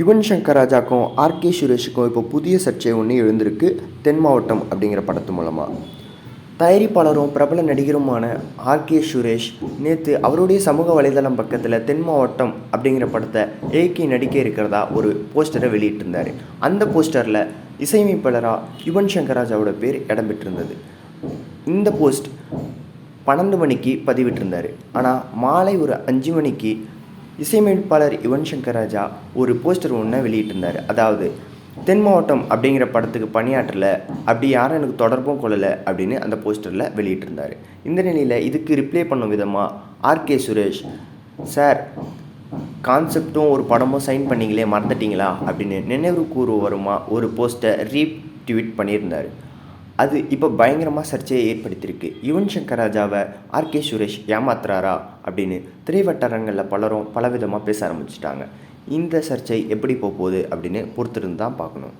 யுவன் சங்கர் ராஜாக்கும் ஆர்கே சுரேஷுக்கும் இப்போ புதிய சர்ச்சை ஒன்று எழுந்திருக்கு தென் மாவட்டம் அப்படிங்கிற படத்து மூலமாக தயாரிப்பாளரும் பிரபல நடிகருமான ஆர்கே சுரேஷ் நேற்று அவருடைய சமூக வலைதளம் பக்கத்தில் தென் மாவட்டம் அப்படிங்கிற படத்தை ஏகே நடிக்க இருக்கிறதா ஒரு போஸ்டரை வெளியிட்டிருந்தார். அந்த போஸ்டரில் இசையமைப்பாளராக யுவன் சங்கர் ராஜாவோட பேர் இடம்பெற்றிருந்தது. இந்த போஸ்ட் பன்னெண்டு மணிக்கு பதிவிட்டிருந்தார். ஆனால் மாலை ஒரு அஞ்சு மணிக்கு இசையமைப்பாளர் யுவன் சங்கர் ராஜா ஒரு போஸ்டர் ஒன்று வெளியிட்டிருந்தார். அதாவது தென் மாவட்டம் அப்படிங்கிற படத்துக்கு பணியாற்றல அப்படி யாரும் எனக்கு தொடர்பும் கொள்ளலை அப்படின்னு அந்த போஸ்டரில் வெளியிட்டிருந்தார். இந்த நிலையில் இதுக்கு ரிப்ளை பண்ணும் விதமாக ஆர்கே சுரேஷ் சார் கான்செப்டும் ஒரு படமும் சைன் பண்ணீங்களே மறந்துட்டீங்களா? அப்படின்னு நினைவு கூறு வருமா ஒரு ரீ ட்வீட் பண்ணியிருந்தார். அது இப்போ பயங்கரமாக சர்ச்சையை ஏற்படுத்தியிருக்கு. யுவன் சங்கர் ராஜாவை ஆர்கே சுரேஷ் ஏமாத்துறாரா அப்படின்னு திரைவட்டாரங்களில் பலரும் பலவிதமாக பேச ஆரம்பிச்சிட்டாங்க. இந்த சர்ச்சை எப்படி போக போகுது அப்படின்னு பொறுத்திருந்து தான் பார்க்கணும்.